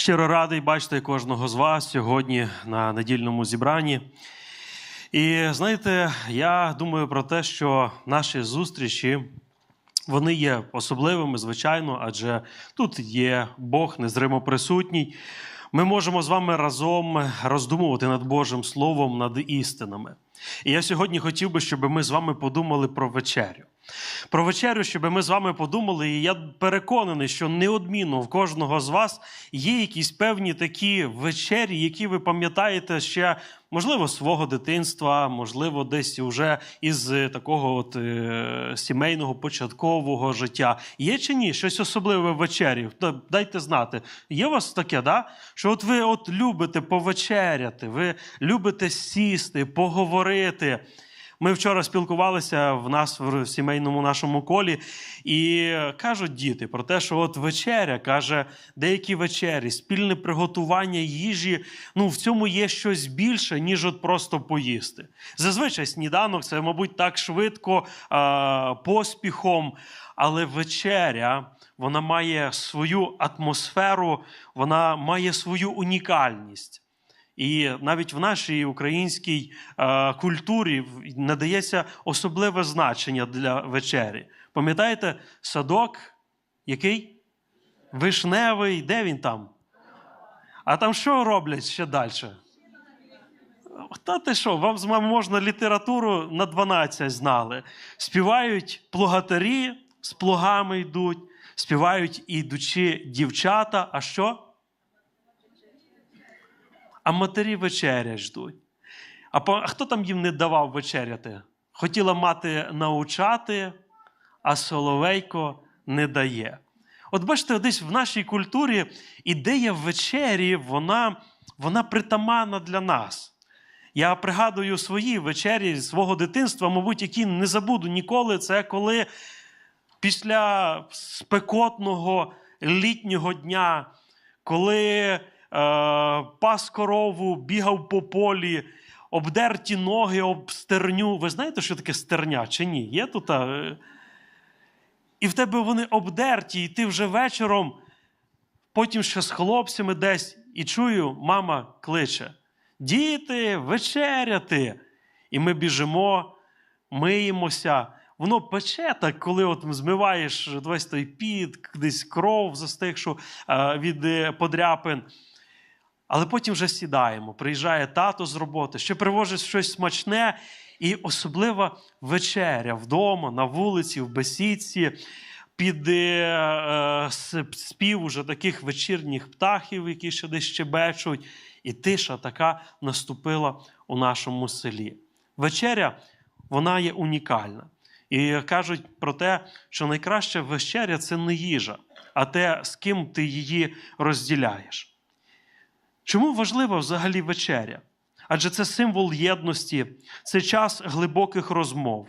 Щиро радий бачити кожного з вас сьогодні на недільному зібранні. І знаєте, я думаю про те, що наші зустрічі вони є особливими, звичайно, адже тут є Бог незримо присутній. Ми можемо з вами разом роздумувати над Божим Словом, над істинами. І я сьогодні хотів би, щоб ми з вами подумали про вечерю. Про вечерю, щоб ми з вами подумали, і я переконаний, що неодмінно в кожного з вас є якісь певні такі вечері, які ви пам'ятаєте ще, можливо, свого дитинства, можливо, десь уже із такого от е, сімейного початкового життя. Є чи ні? Щось особливе в вечері? Дайте знати. Є у вас таке, да? що от ви от любите повечеряти, ви любите сісти, поговорити. Ми вчора спілкувалися в нас в сімейному нашому колі, і кажуть діти про те, що от вечеря каже, деякі вечері, спільне приготування їжі. Ну в цьому є щось більше, ніж от просто поїсти. Зазвичай сніданок це, мабуть, так швидко, поспіхом, але вечеря. Вона має свою атмосферу, вона має свою унікальність. І навіть в нашій українській е, культурі надається особливе значення для вечері. Пам'ятаєте, садок який? Вишневий, де він там? А там що роблять ще далі? Та ти що, вам з вами можна літературу на 12 знали. Співають плугатарі, з плугами йдуть, співають ідучі дівчата. А що? А матері вечеря ждуть. А, хто там їм не давав вечеряти? Хотіла мати научати, а соловейко не дає. От бачите, десь в нашій культурі ідея вечері, вона, вона притаманна для нас. Я пригадую свої вечері свого дитинства, мабуть, які не забуду ніколи. Це коли після спекотного літнього дня, коли пас корову, бігав по полі, обдерті ноги об стерню. Ви знаєте, що таке стерня чи ні? Є тут? І в тебе вони обдерті, і ти вже вечором, потім ще з хлопцями десь, і чую, мама кличе: Діти, вечеряти! І ми біжимо, миємося. Воно пече так, коли от змиваєш весь той під, десь кров застигшу від е, подряпин. Але потім вже сідаємо. Приїжджає тато з роботи, ще привозить щось смачне, і особлива вечеря вдома, на вулиці, в бесідці, під е, е, спів уже таких вечірніх птахів, які ще десь щебечуть, і тиша така наступила у нашому селі. Вечеря вона є унікальна. І кажуть про те, що найкраща вечеря це не їжа, а те, з ким ти її розділяєш. Чому важлива взагалі вечеря? Адже це символ єдності, це час глибоких розмов.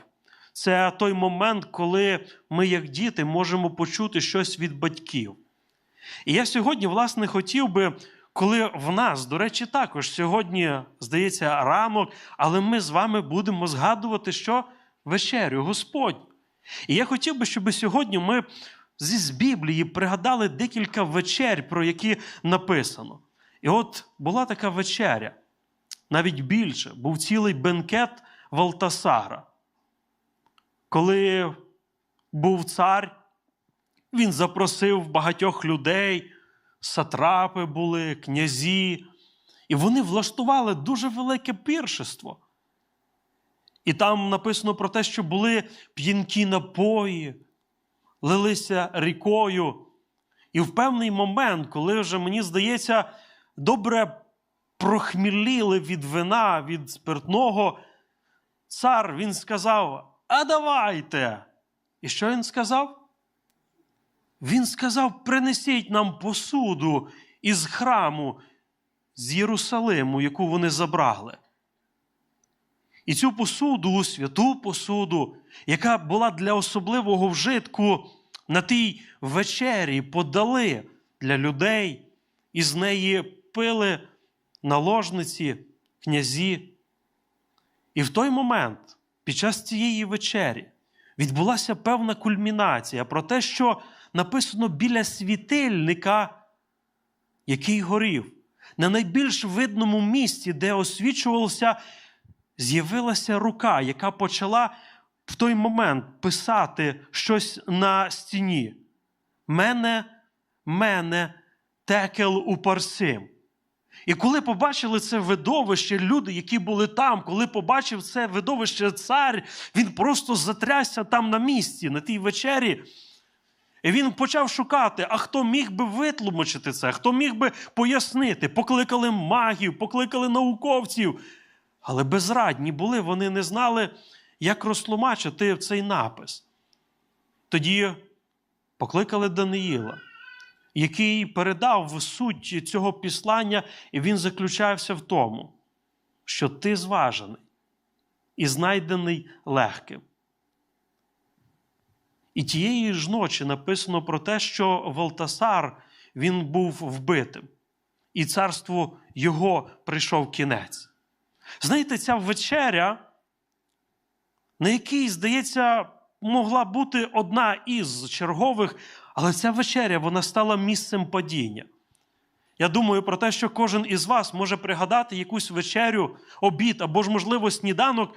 Це той момент, коли ми, як діти, можемо почути щось від батьків. І я сьогодні, власне, хотів би, коли в нас, до речі, також сьогодні, здається, ранок, але ми з вами будемо згадувати, що вечерю, Господь. І я хотів би, щоб сьогодні ми зі Біблії пригадали декілька вечер, про які написано. І от була така вечеря, навіть більше, був цілий бенкет Валтасара. Коли був цар, він запросив багатьох людей, сатрапи були, князі, і вони влаштували дуже велике піршество. І там написано про те, що були п'янкі напої, лилися рікою. І в певний момент, коли вже мені здається, добре прохміліли від вина, від спиртного, цар він сказав: А давайте! І що він сказав? Він сказав: принесіть нам посуду із храму з Єрусалиму, яку вони забрали. І цю посуду, святу посуду, яка була для особливого вжитку на тій вечері, подали для людей, і з неї пили наложниці, князі. І в той момент, під час цієї вечері, відбулася певна кульмінація про те, що написано біля світильника який горів. На найбільш видному місці, де освічувалося, з'явилася рука, яка почала в той момент писати щось на стіні. Мене, мене, текел у парсим. І коли побачили це видовище, люди, які були там, коли побачив це видовище цар, він просто затрясся там на місці, на тій вечері. І він почав шукати, а хто міг би витлумачити це, хто міг би пояснити. Покликали магів, покликали науковців. Але безрадні були, вони не знали, як розтлумачити цей напис. Тоді покликали Даниїла, який передав суть цього післання, і він заключався в тому, що ти зважений і знайдений легким. І тієї ж ночі написано про те, що Валтасар він був вбитим, і царству його прийшов кінець. Знаєте, ця вечеря, на якій, здається, могла бути одна із чергових, але ця вечеря вона стала місцем падіння. Я думаю про те, що кожен із вас може пригадати якусь вечерю, обід або ж, можливо, сніданок,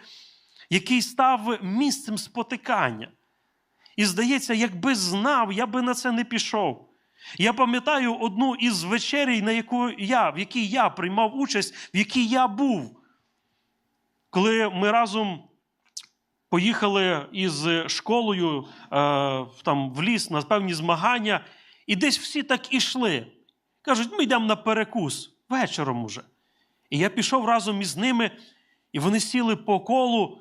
який став місцем спотикання. І здається, якби знав, я би на це не пішов. Я пам'ятаю одну із вечерей, на яку я, в якій я приймав участь, в якій я був. Коли ми разом поїхали із школою е, там, в ліс на певні змагання, і десь всі так ішли. Кажуть, ми йдемо на перекус вечором уже. І я пішов разом із ними, і вони сіли по колу.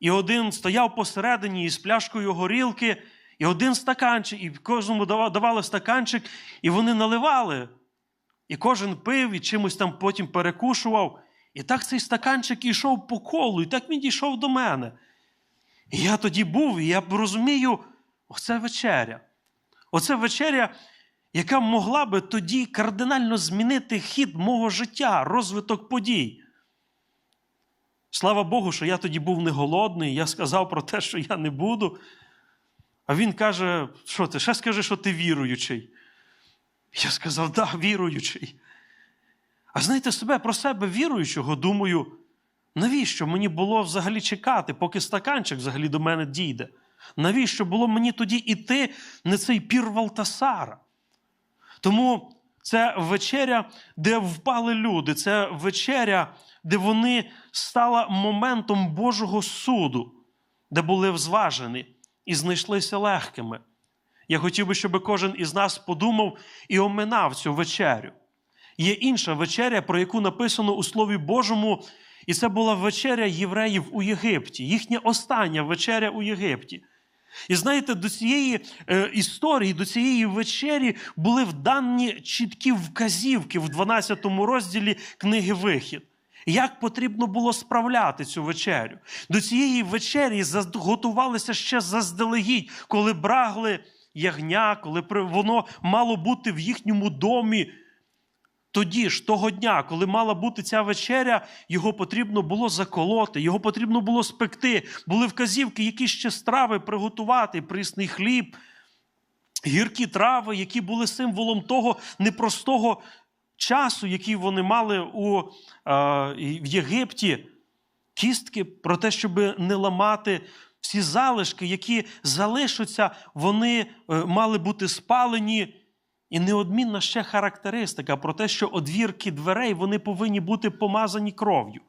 І один стояв посередині із пляшкою горілки, і один стаканчик, і кожному давали стаканчик, і вони наливали. І кожен пив і чимось там потім перекушував. І так цей стаканчик ішов по колу, і так він дійшов до мене. І я тоді був, і я розумію, оце вечеря. Оце вечеря, яка могла би тоді кардинально змінити хід мого життя, розвиток подій. Слава Богу, що я тоді був не голодний, я сказав про те, що я не буду. А він каже, що ти? Ще скажи, що ти віруючий. Я сказав, да, віруючий. А знаєте, себе про себе віруючого, думаю, навіщо мені було взагалі чекати, поки стаканчик взагалі до мене дійде? Навіщо було мені тоді йти на цей пір Валтасара? Тому це вечеря, де впали люди, це вечеря, де вони стала моментом Божого суду, де були взважені і знайшлися легкими. Я хотів би, щоб кожен із нас подумав і оминав цю вечерю. Є інша вечеря, про яку написано у Слові Божому, і це була вечеря євреїв у Єгипті, їхня остання вечеря у Єгипті. І знаєте, до цієї е, історії, до цієї вечері були вдані чіткі вказівки в 12 розділі книги Вихід. Як потрібно було справляти цю вечерю? До цієї вечері готувалися ще заздалегідь, коли брагли ягня, коли воно мало бути в їхньому домі. Тоді ж, того дня, коли мала бути ця вечеря, його потрібно було заколоти, його потрібно було спекти. Були вказівки, які ще страви приготувати, прісний хліб, гіркі трави, які були символом того непростого часу, який вони мали у, е, в Єгипті. Кістки про те, щоб не ламати всі залишки, які залишаться, вони е, мали бути спалені. І неодмінна ще характеристика про те, що одвірки дверей вони повинні бути помазані кров'ю.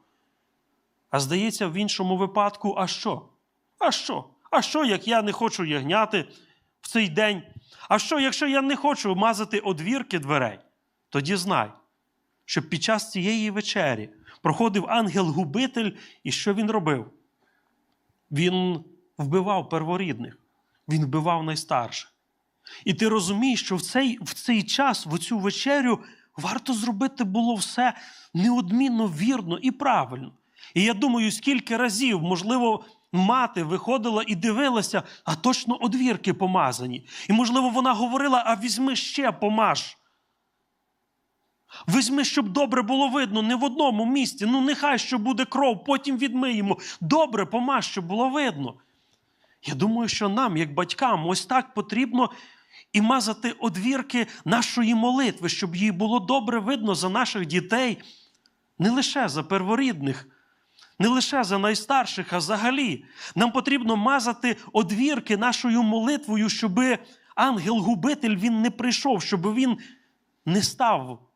А здається, в іншому випадку, а що? А що? А що, як я не хочу ягняти в цей день? А що, якщо я не хочу мазати одвірки дверей? Тоді знай, що під час цієї вечері проходив ангел-губитель, і що він робив? Він вбивав перворідних, він вбивав найстарших. І ти розумієш, що в цей в цей час, в цю вечерю, варто зробити було все неодмінно вірно і правильно. І я думаю, скільки разів, можливо, мати виходила і дивилася, а точно одвірки помазані. І, можливо, вона говорила: а візьми ще помаж. Візьми, щоб добре було видно, не в одному місці. Ну, нехай що буде кров, потім відмиємо. Добре помаж, щоб було видно. Я думаю, що нам, як батькам, ось так потрібно і мазати одвірки нашої молитви, щоб їй було добре видно за наших дітей, не лише за перворідних, не лише за найстарших, а взагалі. Нам потрібно мазати одвірки нашою молитвою, щоб ангел-губитель він не прийшов, щоб він не став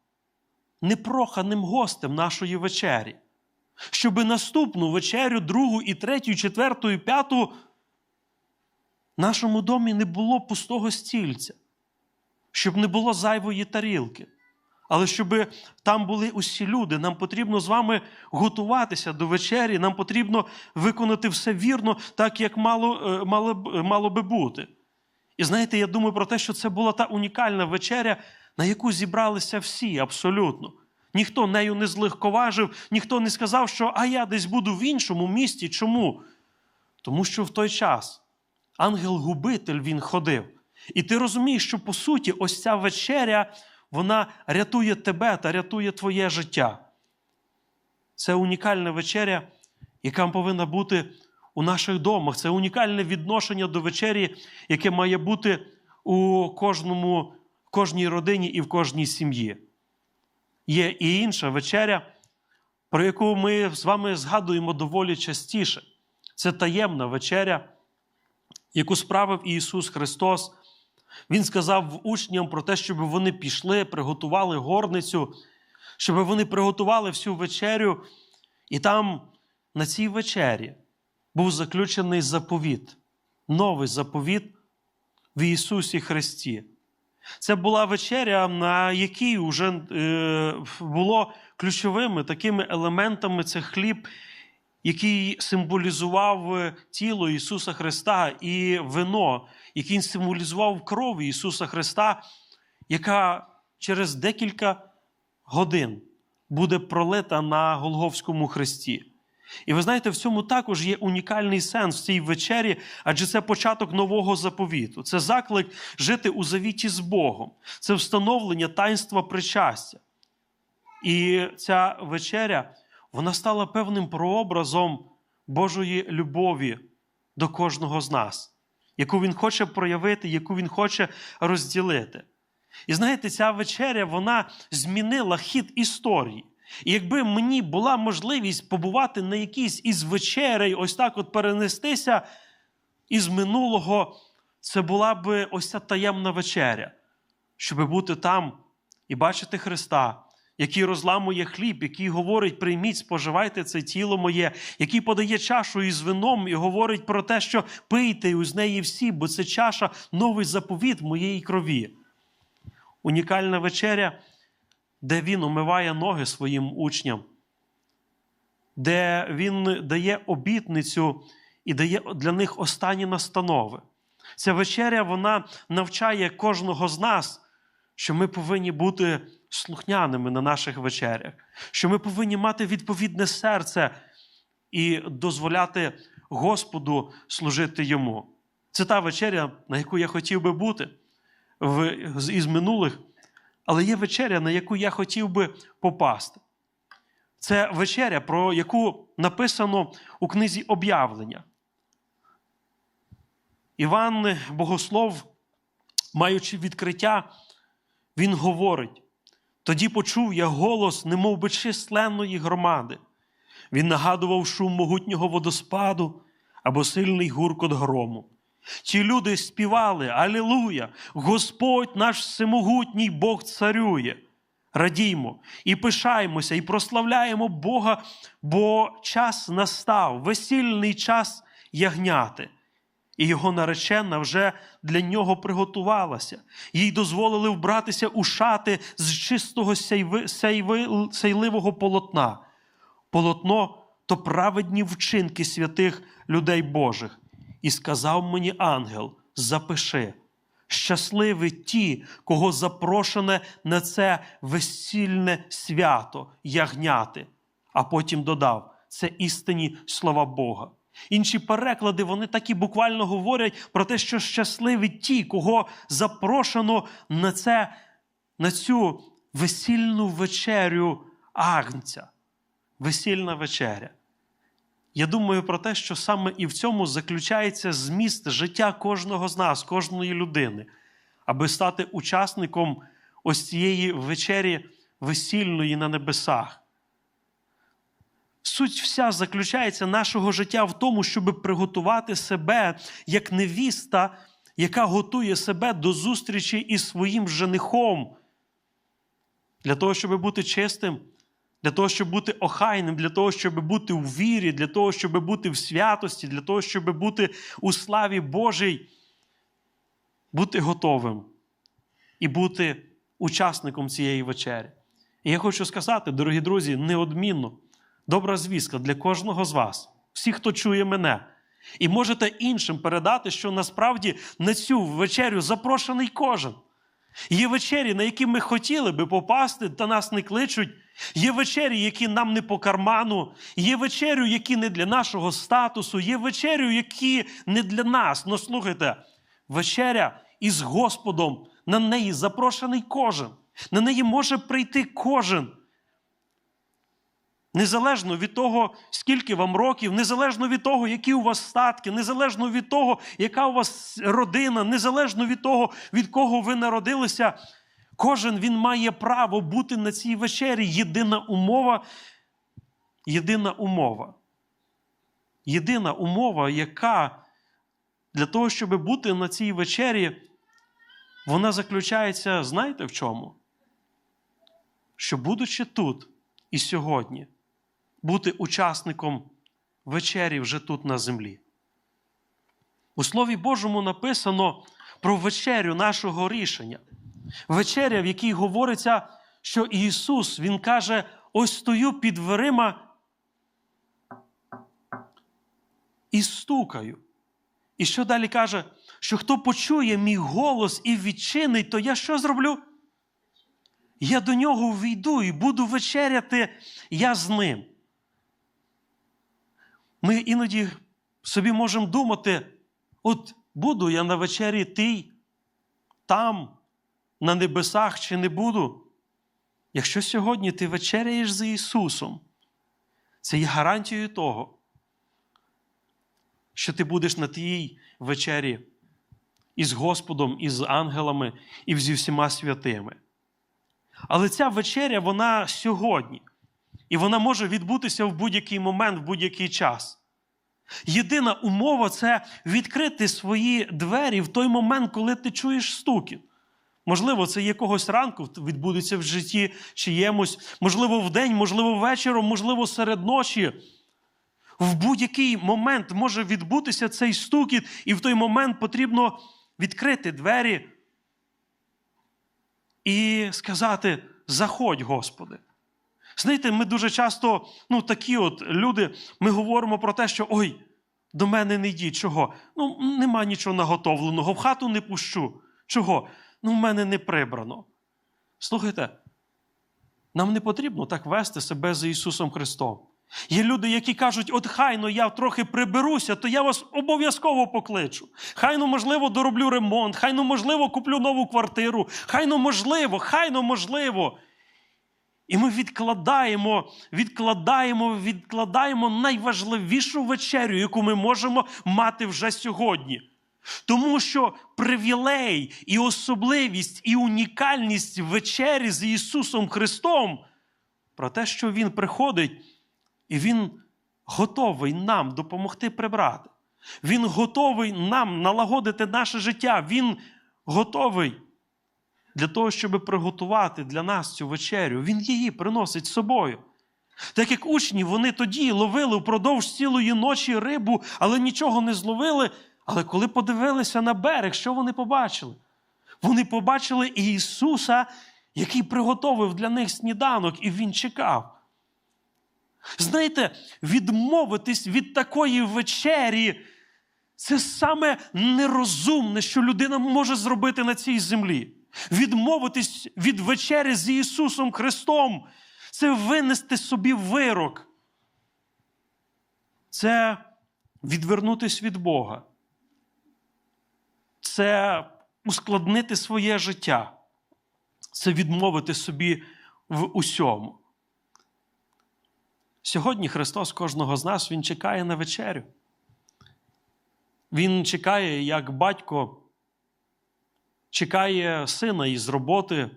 непроханим гостем нашої вечері. Щоб наступну вечерю, другу і третю, і четверту, і п'яту нашому домі не було пустого стільця, щоб не було зайвої тарілки. Але щоб там були усі люди, нам потрібно з вами готуватися до вечері, нам потрібно виконати все вірно, так як мало, мало, мало би бути. І знаєте, я думаю про те, що це була та унікальна вечеря, на яку зібралися всі абсолютно. Ніхто нею не злегковажив, ніхто не сказав, що а я десь буду в іншому місті. Чому? Тому що в той час ангел-губитель він ходив. І ти розумієш, що по суті, ось ця вечеря, вона рятує тебе та рятує твоє життя. Це унікальна вечеря, яка повинна бути у наших домах. Це унікальне відношення до вечері, яке має бути у кожному, кожній родині і в кожній сім'ї. Є і інша вечеря, про яку ми з вами згадуємо доволі частіше. Це таємна вечеря, яку справив Ісус Христос. Він сказав учням про те, щоб вони пішли, приготували горницю, щоб вони приготували всю вечерю. І там на цій вечері був заключений заповіт, новий заповіт в Ісусі Христі. Це була вечеря, на якій вже е, було ключовими такими елементами це хліб, який символізував тіло Ісуса Христа, і вино, який символізував кров Ісуса Христа, яка через декілька годин буде пролита на Голговському хресті. І ви знаєте, в цьому також є унікальний сенс в цій вечері, адже це початок нового заповіту. Це заклик жити у завіті з Богом, це встановлення таїнства причастя. І ця вечеря вона стала певним прообразом Божої любові до кожного з нас, яку Він хоче проявити, яку Він хоче розділити. І знаєте, ця вечеря вона змінила хід історії. І якби мені була можливість побувати на якійсь із вечерей, ось так от перенестися із минулого, це була б ось ця таємна вечеря, щоб бути там і бачити Христа, який розламує хліб, який говорить: прийміть, споживайте це тіло моє, який подає чашу із вином і говорить про те, що пийте з неї всі, бо це чаша новий заповіт моєї крові. Унікальна вечеря де він умиває ноги своїм учням, де він дає обітницю і дає для них останні настанови. Ця вечеря вона навчає кожного з нас, що ми повинні бути слухняними на наших вечерях, що ми повинні мати відповідне серце і дозволяти Господу служити йому. Це та вечеря, на яку я хотів би бути в, із минулих. Але є вечеря, на яку я хотів би попасти. Це вечеря, про яку написано у книзі об'явлення. Іван Богослов, маючи відкриття, він говорить: тоді почув я голос, немов би численної громади. Він нагадував шум могутнього водоспаду або сильний гуркот грому. Ті люди співали Алілуя! Господь наш всемогутній Бог царює. Радіймо і пишаємося, і прославляємо Бога, бо час настав, весільний час ягняти. І його наречена вже для нього приготувалася. Їй дозволили вбратися у шати з чистого сейливого полотна. Полотно то праведні вчинки святих людей Божих. І сказав мені ангел: запиши, щасливі ті, кого запрошене на це весільне свято ягняти. А потім додав: це істинні слова Бога. Інші переклади, вони так і буквально говорять про те, що щасливі ті, кого запрошено на це, на цю весільну вечерю агнця. Весільна вечеря. Я думаю про те, що саме і в цьому заключається зміст життя кожного з нас, кожної людини. аби стати учасником ось цієї вечері весільної на небесах. Суть вся заключається нашого життя в тому, щоб приготувати себе як невіста, яка готує себе до зустрічі із своїм женихом. Для того, щоб бути чистим, для того, щоб бути охайним, для того, щоб бути у вірі, для того, щоб бути в святості, для того, щоб бути у славі Божій, бути готовим і бути учасником цієї вечері. І я хочу сказати, дорогі друзі, неодмінно, добра звістка для кожного з вас, всіх, хто чує мене. І можете іншим передати, що насправді на цю вечерю запрошений кожен. Є вечері, на які ми хотіли би попасти, та нас не кличуть. Є вечері, які нам не по карману, є вечерю, які не для нашого статусу, є вечерю, які не для нас. Ну слухайте, вечеря із Господом, на неї запрошений кожен. На неї може прийти кожен. Незалежно від того, скільки вам років, незалежно від того, які у вас статки, незалежно від того, яка у вас родина, незалежно від того, від кого ви народилися, кожен він має право бути на цій вечері. Єдина умова, єдина умова. Єдина умова, яка для того, щоб бути на цій вечері, вона заключається, знаєте в чому? Що, будучи тут і сьогодні, бути учасником вечері вже тут на землі. У Слові Божому написано про вечерю нашого рішення. Вечеря, в якій говориться, що Ісус, Він каже: ось стою під дверима і стукаю. І що далі каже? Що хто почує мій голос і відчинить, то я що зроблю? Я до нього війду і буду вечеряти я з ним. Ми іноді собі можемо думати: от буду я на вечері тій, там, на небесах чи не буду. Якщо сьогодні ти вечеряєш за Ісусом, це є гарантією того, що ти будеш на тій вечері із Господом, із ангелами і зі всіма святими. Але ця вечеря, вона сьогодні. І вона може відбутися в будь-який момент, в будь-який час. Єдина умова це відкрити свої двері в той момент, коли ти чуєш стукіт. Можливо, це якогось ранку відбудеться в житті чиємусь, можливо, вдень, можливо, вечором, можливо, серед ночі. В будь-який момент може відбутися цей стукіт, і в той момент потрібно відкрити двері і сказати: Заходь, Господи. Знаєте, ми дуже часто, ну, такі от люди, ми говоримо про те, що ой, до мене не йдіть. Чого? Ну, нема нічого наготовленого, в хату не пущу. Чого? Ну, в мене не прибрано. Слухайте, нам не потрібно так вести себе за Ісусом Христом. Є люди, які кажуть, от хайно я трохи приберуся, то я вас обов'язково покличу. Хайно, можливо, дороблю ремонт, хайно, можливо, куплю нову квартиру, хайно, можливо, хайно, можливо. І ми відкладаємо, відкладаємо, відкладаємо найважливішу вечерю, яку ми можемо мати вже сьогодні. Тому що привілей і особливість, і унікальність вечері з Ісусом Христом про те, що Він приходить, і Він готовий нам допомогти прибрати. Він готовий нам налагодити наше життя. Він готовий для того, щоб приготувати для нас цю вечерю. Він її приносить з собою. Так як учні, вони тоді ловили впродовж цілої ночі рибу, але нічого не зловили. Але коли подивилися на берег, що вони побачили? Вони побачили Ісуса, який приготовив для них сніданок, і Він чекав. Знаєте, відмовитись від такої вечері це саме нерозумне, що людина може зробити на цій землі. Відмовитись від вечері з Ісусом Христом це винести собі вирок. Це відвернутись від Бога. Це ускладнити своє життя. Це відмовити собі в усьому. Сьогодні Христос кожного з нас Він чекає на вечерю. Він чекає, як батько чекає сина із роботи,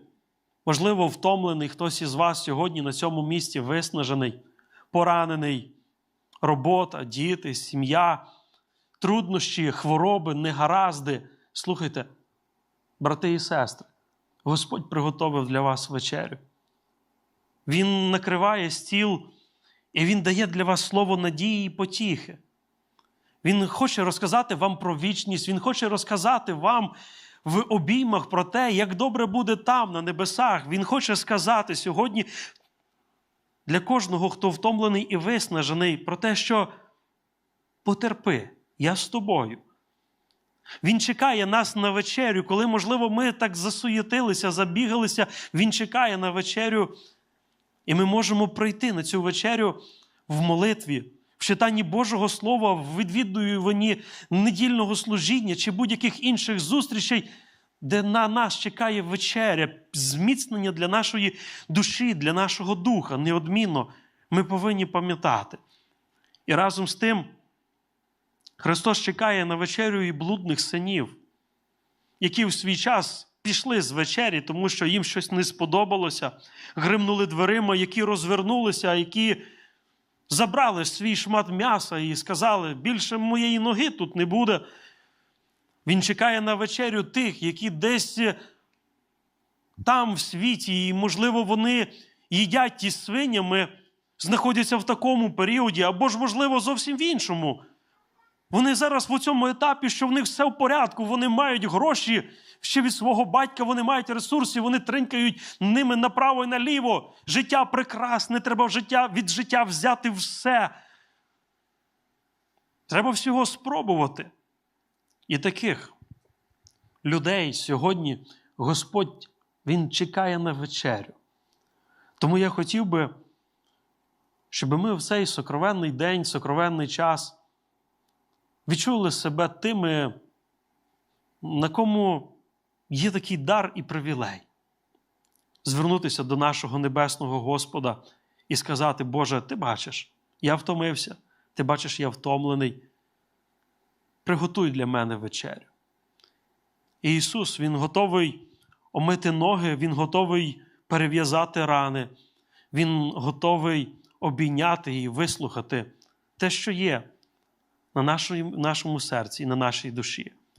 можливо, втомлений хтось із вас сьогодні на цьому місці виснажений, поранений, робота, діти, сім'я, труднощі, хвороби, негаразди. Слухайте, брати і сестри, Господь приготовив для вас вечерю. Він накриває стіл, і Він дає для вас слово надії і потіхи. Він хоче розказати вам про вічність, Він хоче розказати вам в обіймах про те, як добре буде там, на небесах. Він хоче сказати сьогодні для кожного, хто втомлений і виснажений, про те, що потерпи, я з тобою. Він чекає нас на вечерю, коли, можливо, ми так засуєтилися, забігалися. Він чекає на вечерю, і ми можемо прийти на цю вечерю в молитві, в читанні Божого Слова, в відвідуванні недільного служіння чи будь-яких інших зустрічей, де на нас чекає вечеря, зміцнення для нашої душі, для нашого духа. Неодмінно ми повинні пам'ятати. І разом з тим. Христос чекає на вечерю і блудних синів, які в свій час пішли з вечері, тому що їм щось не сподобалося, гримнули дверима, які розвернулися, які забрали свій шмат м'яса і сказали: більше моєї ноги тут не буде. Він чекає на вечерю тих, які десь там в світі, і, можливо, вони їдять ті свинями, знаходяться в такому періоді, або ж, можливо, зовсім в іншому. Вони зараз в цьому етапі, що в них все в порядку, вони мають гроші ще від свого батька, вони мають ресурси, вони тринькають ними направо і наліво. Життя прекрасне, треба життя, від життя взяти все. Треба всього спробувати. І таких людей сьогодні Господь Він чекає на вечерю. Тому я хотів би, щоб ми в цей сокровенний день, сокровенний час відчули себе тими, на кому є такий дар і привілей. Звернутися до нашого небесного Господа і сказати: Боже, ти бачиш, я втомився, ти бачиш, я втомлений. Приготуй для мене вечерю. І Ісус, Він готовий омити ноги, Він готовий перев'язати рани, Він готовий обійняти і вислухати те, що є на нашому, нашому серці і на нашій душі.